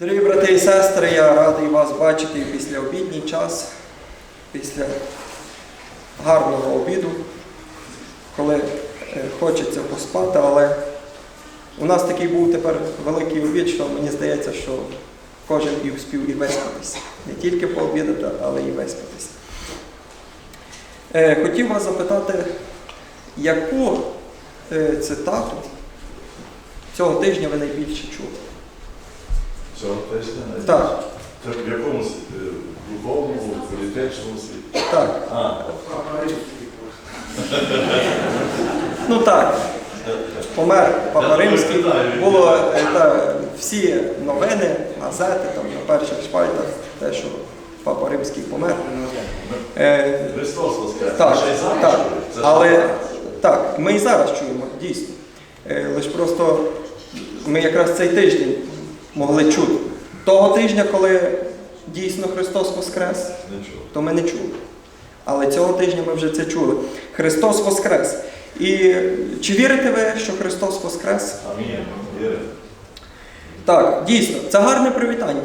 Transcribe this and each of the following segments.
Дорогі брати і сестри, я радий вас бачити після обідній час, після гарного обіду, коли е, хочеться поспати, але у нас такий був тепер великий обід, що мені здається, що кожен і успів і виспатися. Не тільки пообідати, але і виспатися. Е, Хотів вас запитати, яку е, цитату цього тижня ви найбільше чули? Цього тижня? Так, Це в якому світі? В духовному, в політичному світі? так. А, Ну так, помер Папа Римський. Було е, та, всі новини, газети там на перших шпальтах, те, що Папа Римський помер. Е, Христос воскрес. так, так. Але так. так, ми і зараз чуємо, дійсно. Е, лише просто ми якраз цей тиждень могли чути. Того тижня, коли дійсно Христос Воскрес, то ми не чули. Але цього тижня ми вже це чули. Христос Воскрес. І чи вірите ви, що Христос Воскрес? Амінь. Так, дійсно, це гарне привітання.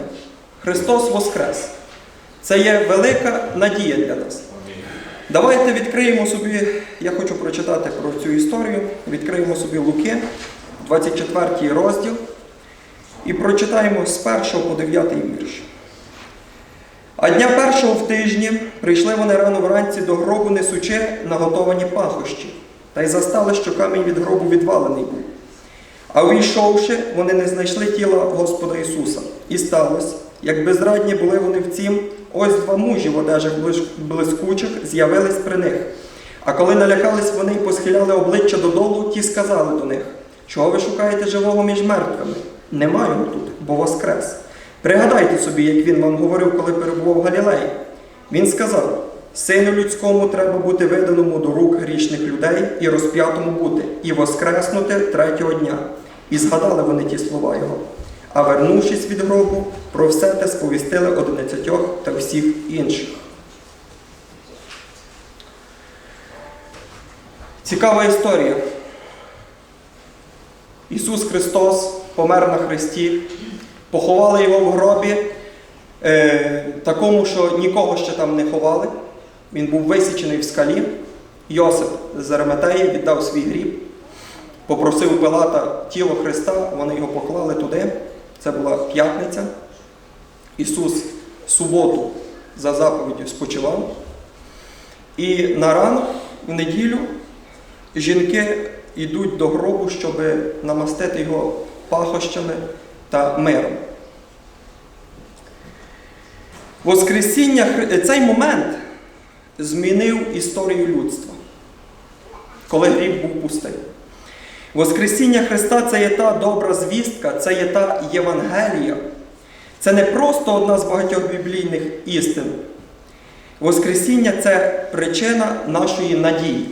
Христос Воскрес. Це є велика надія для нас. Давайте відкриємо собі, я хочу прочитати про цю історію. Відкриємо собі Луки, 24 розділ, і прочитаємо з 1 по 9 вірш. А дня першого в тижні прийшли вони рано вранці до гробу, несучи наготовані пахощі, та й застали, що камінь від гробу відвалений був. А увійшовши, вони не знайшли тіла Господа Ісуса. І сталося, як безрадні були вони в цім, ось два мужі в одежах блискучих з'явились при них. А коли налякались вони й посхиляли обличчя додолу, ті сказали до них: Чого ви шукаєте живого між мертвими? Нема його тут, бо воскрес. Пригадайте собі, як він вам говорив, коли перебував в Галілеї. Він сказав: Сину людському треба бути виданому до рук грішних людей і розп'ятому бути, і воскреснути третього дня. І згадали вони ті слова його. А вернувшись від гробу, про все те сповістили одинадцятьох та всіх інших. Цікава історія. Ісус Христос помер на Христі, поховали його в гробі, е, такому, що нікого ще там не ховали. Він був висічений в скалі. Йосип з Араматеї віддав свій гріб, попросив Пилата тіло Христа, вони його поклали туди. Це була п'ятниця. Ісус суботу за заповіддю спочивав. І на ранок, в неділю, жінки йдуть до гробу, щоб намастити його пахощами та миром. Воскресіння, цей момент змінив історію людства, коли гріб був пустий. Воскресіння Христа це є та добра звістка, це є та Євангелія. Це не просто одна з багатьох біблійних істин. Воскресіння це причина нашої надії.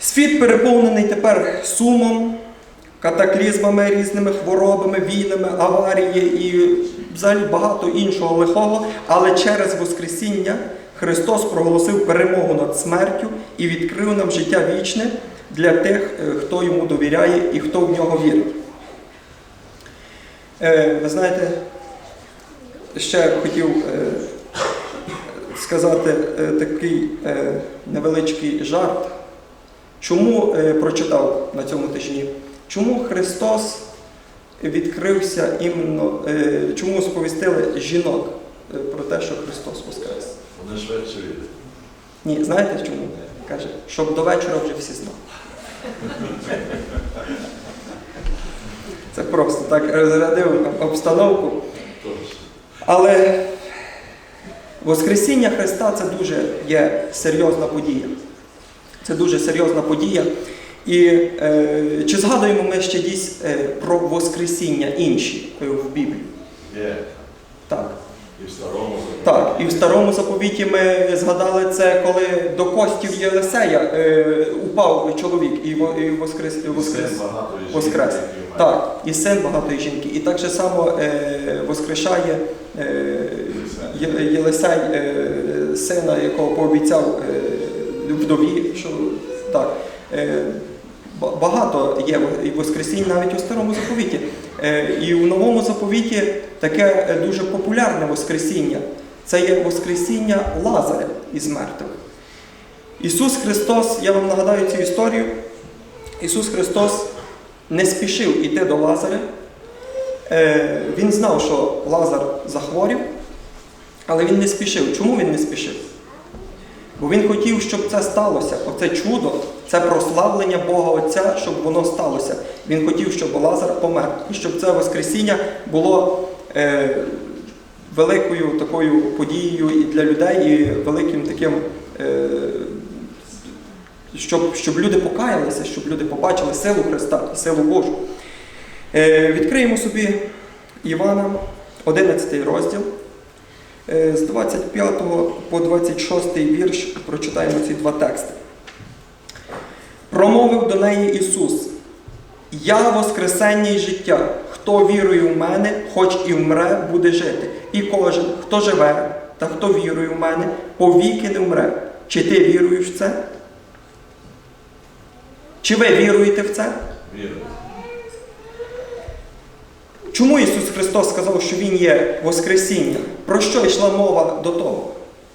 Світ переповнений тепер сумом, катаклізмами, різними хворобами, війнами, аварії і взагалі багато іншого лихого, але через Воскресіння Христос проголосив перемогу над смертю і відкрив нам життя вічне для тих, е, хто йому довіряє і хто в нього вірить. Е, Ви знаєте, ще хотів е, сказати такий невеличкий жарт. Чому прочитав на цьому тижні? Чому Христос відкрився іменно, е, чому сповістили жінок е, про те, що Христос Воскрес? Вони швидше вірять. Ні, знаєте чому? Каже, щоб до вечора вже всі знали. Це просто так розрядив обстановку. Але Воскресіння Христа це дуже є серйозна подія. Це дуже серйозна подія. І е, чи згадуємо ми ще дійс е, про Воскресіння інші е, в Біблії? Є. Так. І в старому законі. Так, і в старому заповіті ми згадали це, коли до костів Єлисея е, упав чоловік і, во- і воскрес. І воскрес. син багатої жінки, Воскрес. Так, і син багатої жінки. І так же само е, воскрешає е, Є- Єлисей, е, сина, якого пообіцяв е, вдові, що так. Е, багато є в- воскресінь навіть у старому заповіті. Е, І у новому заповіті таке е, дуже популярне воскресіння. Це є воскресіння Лазаря із мертвих. Ісус Христос, я вам нагадаю цю історію. Ісус Христос не спішив іти до Лазаря. Е, Він знав, що Лазар захворів, але він не спішив. Чому він не спішив? Бо він хотів, щоб це сталося. Оце чудо, це прославлення Бога Отця, щоб воно сталося. Він хотів, щоб Лазар помер. І щоб це Воскресіння було е, великою такою подією і для людей, і великим таким, е, щоб, щоб люди покаялися, щоб люди побачили силу Христа і силу Божу. Е, відкриємо собі Івана, 11 розділ. Е, З 25 по 26 вірш прочитаємо ці два тексти. Промовив до неї Ісус: Я Воскресення і життя. Хто вірує в мене, хоч і вмре, буде жити. І кожен, хто живе та хто вірує в мене, повіки не вмре. Чи ти віруєш в це? Чи ви віруєте в це? Вірю. Чому Ісус Христос сказав, що Він є Воскресіння? Про що йшла мова до того?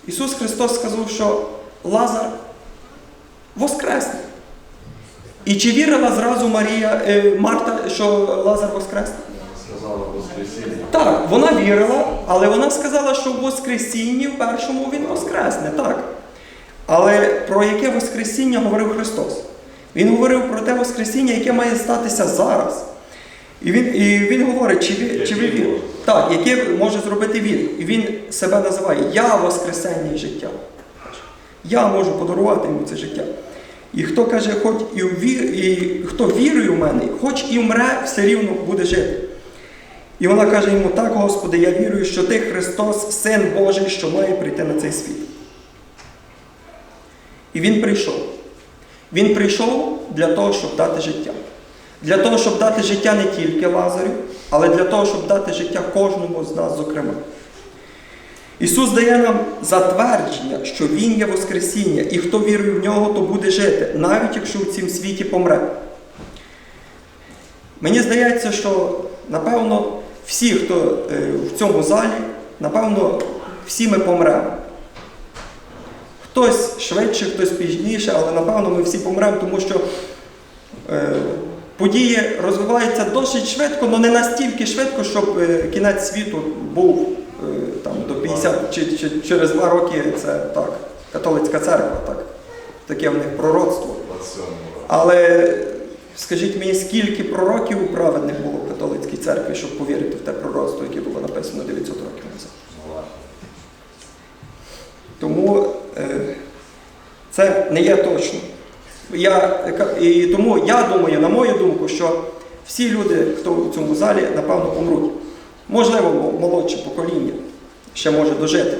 Ісус Христос сказав, що Лазар воскресне. І чи вірила зразу Марія, е, Марта, що Лазар воскресне? Сказала Воскресіння. Так, вона вірила, але вона сказала, що в Воскресінні в першому він воскресне, так. Але про яке Воскресіння говорив Христос? Він говорив про те Воскресіння, яке має статися зараз. І він, і він говорить, чи ви, чи ви може? Так, яке може зробити він. І він себе називає Я Воскресення і життя. Я можу подарувати йому це життя. І хто каже, хоч і, вір, і хто вірує в мене, хоч і вмре, все рівно буде жити. І вона каже йому: так, Господи, я вірую, що ти Христос, Син Божий, що має прийти на цей світ. І він прийшов. Він прийшов для того, щоб дати життя. Для того, щоб дати життя не тільки Лазарю, але для того, щоб дати життя кожному з нас, зокрема. Ісус дає нам затвердження, що Він є Воскресіння, і хто вірує в нього, то буде жити, навіть якщо в цім світі помре. Мені здається, що напевно всі, хто е, в цьому залі, напевно, всі ми помремо. Хтось швидше, хтось пізніше, але напевно ми всі помремо, тому що е, події розвиваються досить швидко, але не настільки швидко, щоб е, кінець світу був е, там, до 50 чи, чи через два роки. Це так, католицька церква, так, таке в них пророцтво. Але скажіть мені, скільки пророків у праведних було в католицькій церкві, щоб повірити в те пророцтво, яке було написано 900 років назад? Тому е, це не є точно. Я, і тому я думаю, на мою думку, що всі люди, хто в цьому залі, напевно, помруть. Можливо, молодше покоління ще може дожити.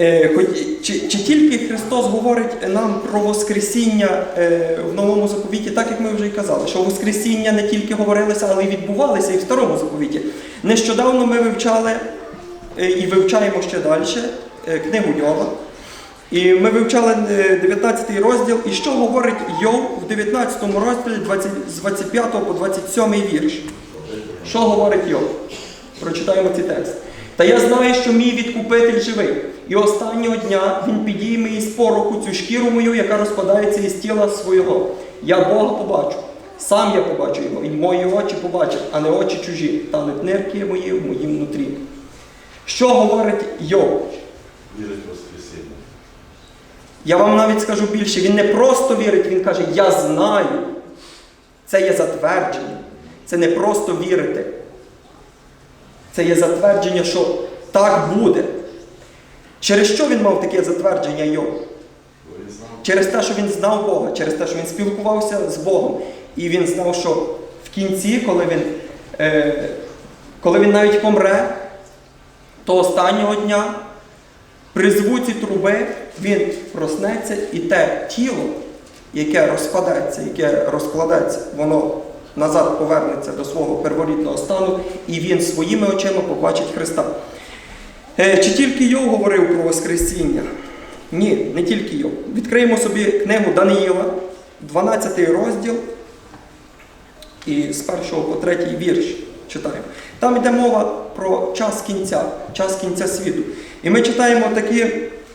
Е, Чи, чи тільки Христос говорить нам про Воскресіння е, в новому заповіті, так як ми вже й казали, що Воскресіння не тільки говорилися, але й відбувалися і в старому заповіті. Нещодавно ми вивчали е, і вивчаємо ще далі книгу Йова. І ми вивчали е, 19 розділ, і що говорить Йов в 19 розділі 20 з 25 по 27 вірш. Що говорить Йов? Прочитаємо ці тексти. Та я знаю, що мій відкупитель живий, і останнього дня він підійме із пороху цю шкіру мою, яка розпадається із тіла свого. Я Бога побачу. Сам я побачу його, і мої очі побачать, а не очі чужі, та нирки мої в моїм нутрі. Що говорить Йов? Вірить. Я вам навіть скажу більше, він не просто вірить, він каже, я знаю. Це є затвердження. Це не просто вірити. Це є затвердження, що так буде. Через що він мав таке затвердження Йов? Через те, що він знав Бога, через те, що він спілкувався з Богом. І він знав, що в кінці, коли він, е, коли він навіть помре, то останнього дня при звуці труби він проснеться і те тіло, яке розпадеться, яке розкладеться, воно назад повернеться до свого перворідного стану, і він своїми очима побачить Христа. Е, Чи тільки Йов говорив про Воскресіння? Ні, не тільки Йов. Відкриємо собі книгу Даниїла, 12 розділ, і з першого по третій вірш читаємо. Там йде мова про час кінця, час кінця світу. І ми читаємо такі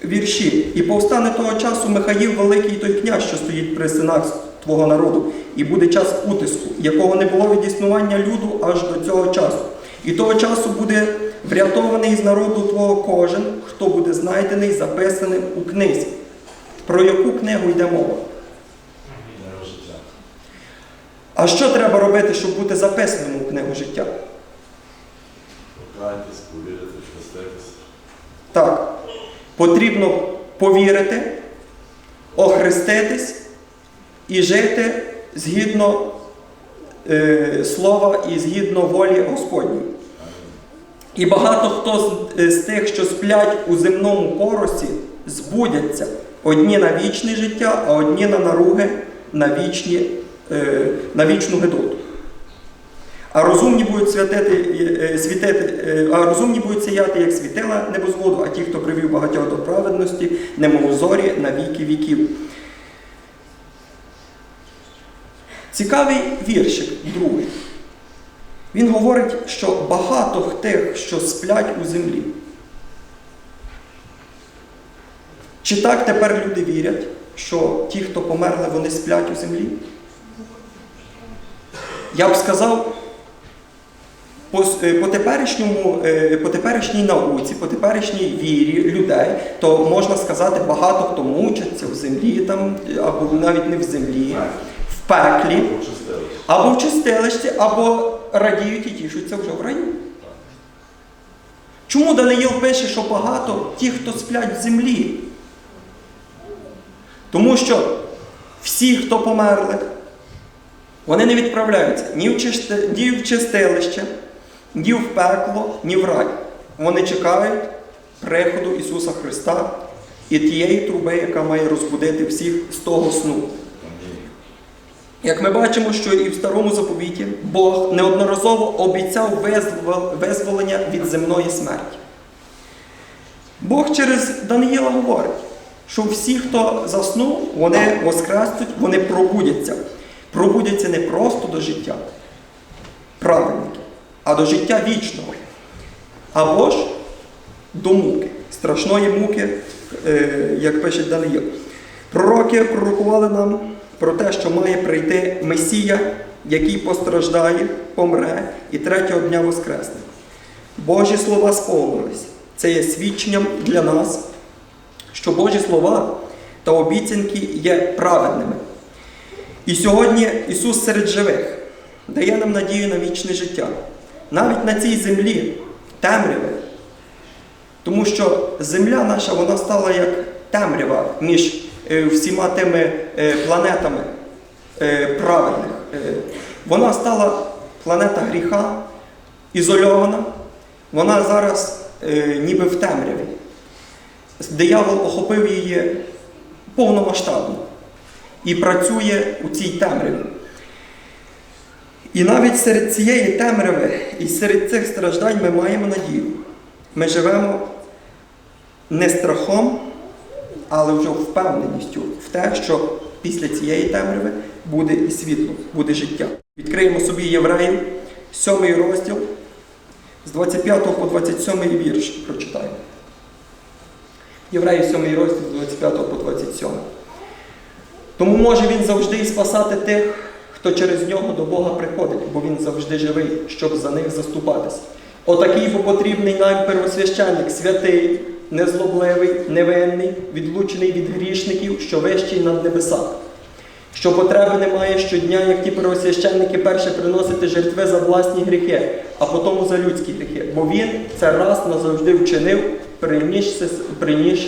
вірші. І повстане того часу Михаїл Великий той князь, що стоїть при синах твого народу, і буде час утиску, якого не було від існування люду аж до цього часу. І того часу буде врятований з народу твого кожен, хто буде знайдений записаним у книзі. Про яку книгу йде мова? А що треба робити, щоб бути записаним у книгу життя? Так, потрібно повірити, охреститись і жити згідно е, слова і згідно волі Господньої. І багато хто з, е, з тих, що сплять у земному поросі, збудяться одні на вічне життя, а одні на наруги на, вічні, е, на вічну гидоту. А розумні будуть святити, е, світити, е, а розумні будуть сіяти, як світила небозводу, а ті, хто привів багатьох до праведності, немов зорі на віки віків. Цікавий віршик, другий. Він говорить, що багато тих, що сплять у землі. Чи так тепер люди вірять, що ті, хто померли, вони сплять у землі? Я б сказав, по, е, по, теперішньому, е, по теперішній науці, по теперішній вірі людей, то можна сказати, багато хто мучиться в землі, там, або навіть не в землі, в пеклі, або в чистилищі, або радіють і тішуться вже в раю. Чому Даниїл пише, що багато тих, хто сплять в землі? Тому що всі, хто померли, вони не відправляються ні в чистилище, ні в пекло, ні в рай. Вони чекають приходу Ісуса Христа і тієї труби, яка має розбудити всіх з того сну. Як ми бачимо, що і в старому заповіті Бог неодноразово обіцяв визволення від земної смерті. Бог через Даниїла говорить, що всі, хто заснув, вони воскреснуть, вони пробудяться. Пробудяться не просто до життя праведників, а до життя вічного. Або ж до муки, страшної муки, е, як пише Даниїл. Пророки пророкували нам про те, що має прийти Месія, який постраждає, помре і третього дня воскресне. Божі слова сповнились. Це є свідченням для нас, що Божі слова та обіцянки є праведними. І сьогодні Ісус серед живих дає нам надію на вічне життя. Навіть на цій землі, темряви. Тому що земля наша вона стала як темрява між е, всіма тими е, планетами е, праведних. Вона стала планета гріха, ізольована. Вона зараз ніби в темряві. Диявол охопив її повномасштабно і працює у цій темряві. І навіть серед цієї темряви і серед цих страждань ми маємо надію. Ми живемо не страхом, але вже впевненістю в те, що після цієї темряви буде і світло, буде життя. Відкриємо собі євреїв, 7 розділ, з 25 по 27 вірш прочитаємо. Євреїв 7 розділ з 25 по 27. Тому може він завжди і спасати тих, хто через нього до Бога приходить, бо він завжди живий, щоб за них заступатися. Отакий бо потрібний нам первосвященник, святий, незлобливий, невинний, відлучений від грішників, що вищий над небесах. Що потреби немає щодня, як ті первосвященники, перше приносити жертви за власні гріхи, а потім за людські гріхи. Бо він це раз назавжди вчинив, принісши, приніс,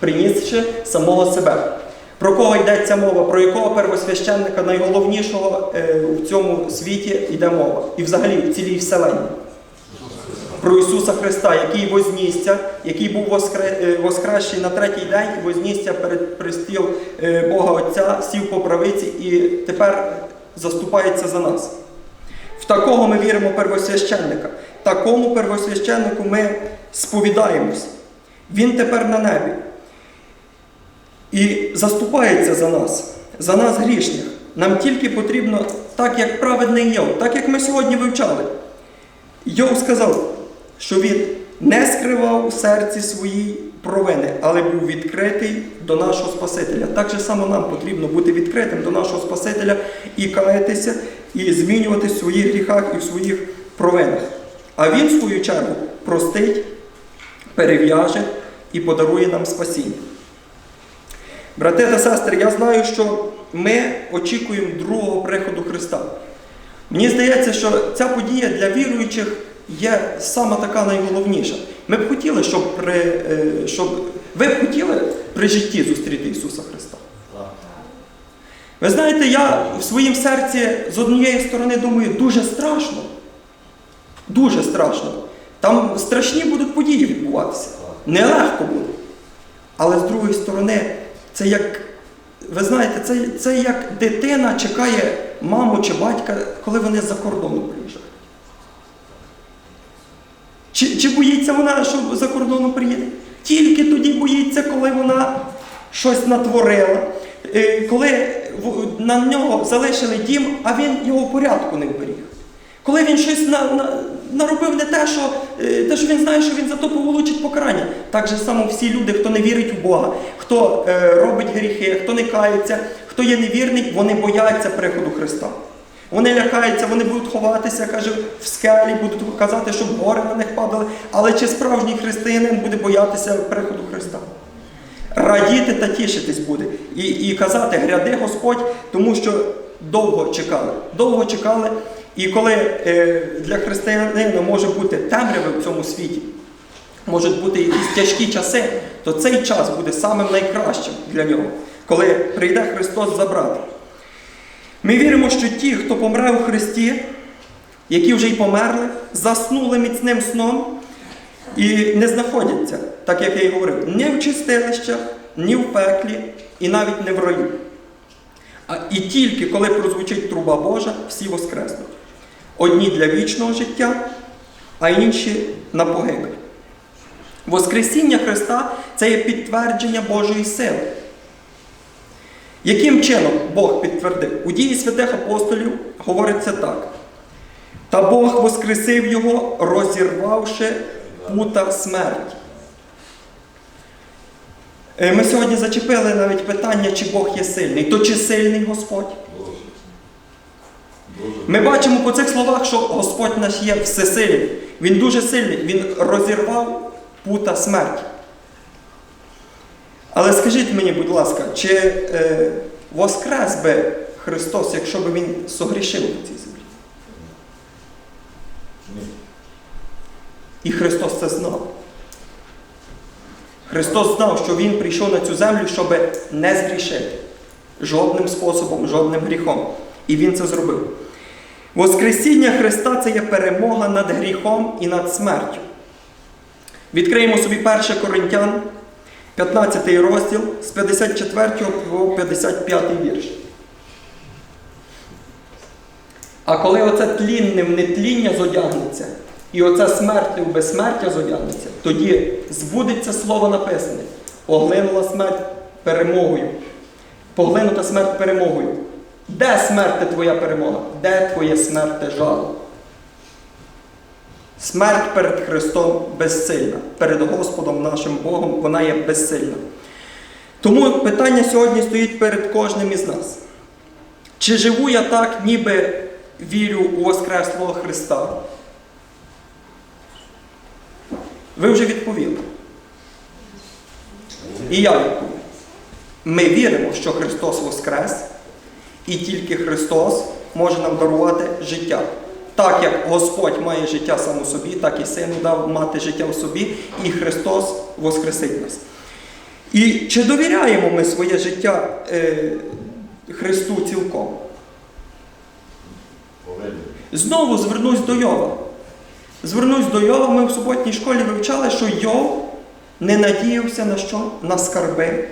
принісши самого себе. Про кого йдеться мова? Про якого первосвященника найголовнішого е, в цьому світі йде мова? І взагалі в цілій вселенні. Про Ісуса Христа, який вознісся, який був воскре, е, воскресший на третій день вознісся перед пристіл е, Бога Отця, сів по правиці і тепер заступається за нас. В такого ми віримо первосвященника. Такому первосвященнику ми сповідаємось. Він тепер на небі. І заступається за нас, за нас грішних. Нам тільки потрібно, так як праведний Йов, так як ми сьогодні вивчали. Йов сказав, що він не скривав в серці свої провини, але був відкритий до нашого Спасителя. Так же само нам потрібно бути відкритим до нашого Спасителя і каятися, і змінюватися в своїх гріхах і в своїх провинах. А він, в свою чергу, простить, перев'яже і подарує нам спасіння. Брати та сестри, я знаю, що ми очікуємо другого приходу Христа. Мені здається, що ця подія для віруючих є саме така найголовніша. Ми б хотіли, щоб при, е, щоб ви б хотіли при житті зустріти Ісуса Христа. Ви знаєте, я в своїм серці з однієї сторони думаю, дуже страшно. Дуже страшно. Там страшні будуть події відбуватися. Нелегко буде. Але з другої сторони, це як, ви знаєте, це, це як дитина чекає маму чи батька, коли вони з-за кордону приїжджають. Чи, чи боїться вона, що за кордону приїде? Тільки тоді боїться, коли вона щось натворила, е, коли на нього залишили дім, а він його в порядку не вберіг. Коли він щось на, на, наробив не те, що, е, те, що він знає, що він за то получить покарання. Так же само всі люди, хто не вірить в Бога, хто е, робить гріхи, хто не кається, хто є невірний, вони бояться приходу Христа. Вони лякаються, вони будуть ховатися, каже, в скелі, будуть казати, щоб гори на них падали. Але чи справжній християнин буде боятися приходу Христа? Радіти та тішитись буде. І, і казати, гряди Господь, тому що довго чекали. Довго чекали. І коли е, для християнина може бути темряви в цьому світі, можуть бути якісь тяжкі часи, то цей час буде самим найкращим для нього, коли прийде Христос забрати. Ми віримо, що ті, хто помре у Христі, які вже й померли, заснули міцним сном і не знаходяться, так як я й говорив, ні в чистилищах, ні в пеклі, і навіть не в раю. І тільки коли прозвучить труба Божа, всі воскреснуть. Одні для вічного життя, а інші на погибель. Воскресіння Христа це є підтвердження Божої сили. Яким чином Бог підтвердив? У дії святих апостолів говориться так. Та Бог воскресив його, розірвавши пута смерті. Е, Ми сьогодні зачепили навіть питання, чи Бог є сильний. То чи сильний Господь? Ми бачимо по цих словах, що Господь наш є всесильний. Він дуже сильний, Він розірвав пута смерті. Але скажіть мені, будь ласка, чи е, воскрес би Христос, якщо б Він согрішив на цій землі? Ні. І Христос це знав. Христос знав, що Він прийшов на цю землю, щоб не згрішити жодним способом, жодним гріхом. І Він це зробив. Воскресіння Христа це є перемога над гріхом і над смертю. Відкриємо собі 1 Коринтян, 15 розділ з 54 по 55 вірш. А коли оце тлінне в нетління зодягнеться, і оце смертне в безсмертя зодягнеться, тоді збудеться слово написане. Поглинула смерть перемогою. Поглинута смерть перемогою. Де смерти твоя перемога? Де твоє смерте жало? Смерть перед Христом безсильна. Перед Господом нашим Богом вона є безсильна. Тому питання сьогодні стоїть перед кожним із нас. Чи живу я так, ніби вірю у Воскреслого Христа? Ви вже відповіли. І я відповів. Ми віримо, що Христос Воскрес, і тільки Христос може нам дарувати життя. Так як Господь має життя сам у собі, так і Сину дав мати життя в собі, і Христос воскресить нас. І чи довіряємо ми своє життя е, Христу цілком? Знову звернусь до Йова. Звернусь до Йова, ми в суботній школі вивчали, що Йов не надіявся на що? На скарби,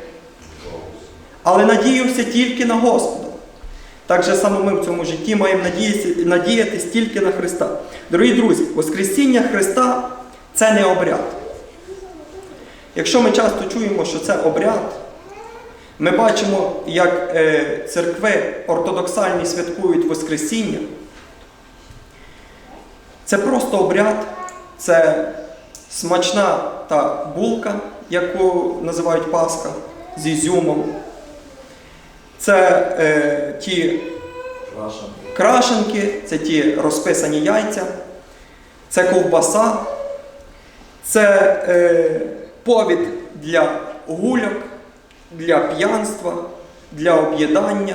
але надіявся тільки на Господа. Так же само ми в цьому житті маємо надіятися- тільки на Христа. Дорогі друзі, Воскресіння Христа це не обряд. Якщо ми часто чуємо, що це обряд, Ми бачимо, як е, церкви ортодоксальні святкують Воскресіння. Це просто обряд, це смачна та булка, яку називають Пасха з ізюмом. Це е, ті крашенки, це ті розписані яйця, це ковбаса, це е, повід для гульок, для п'янства, для об'їдання.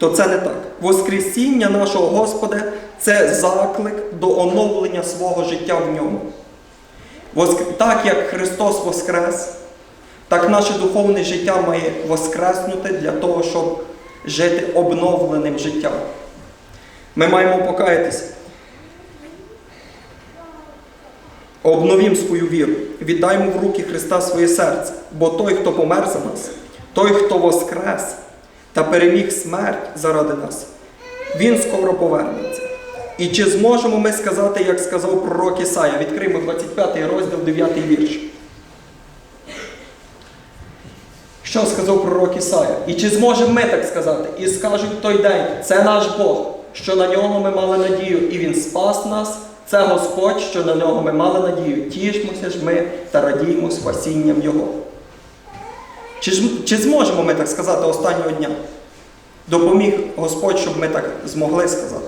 То це не так. Воскресіння нашого Господа це заклик до оновлення свого життя в ньому. Так як Христос Воскрес, так наше духовне життя має воскреснути для того, щоб жити обновленим життям. Ми маємо покаятися. Обновім свою віру, віддаймо в руки Христа своє серце, бо той, хто помер за нас, той, хто воскрес та переміг смерть заради нас, він скоро повернеться. І чи зможемо ми сказати, як сказав пророк Ісая, відкриємо 25 розділ, 9 вірш. Що сказав пророк Ісая? І чи зможемо ми так сказати? І скажуть той день, це наш Бог, що на нього ми мали надію, і Він спас нас. Це Господь, що на нього ми мали надію. Тішмося ж ми та радіємо спасінням Його. Чи, ж, чи зможемо ми так сказати останнього дня? Допоміг Господь, щоб ми так змогли сказати.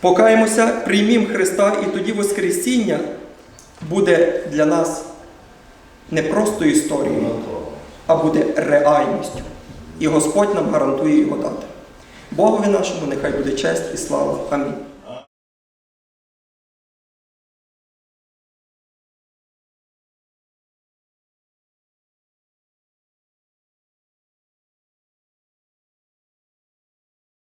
Покаємося, приймімо Христа, і тоді Воскресіння буде для нас не просто історією, а буде реальністю. І Господь нам гарантує його дати. Богові нашому нехай буде честь і слава. Амінь.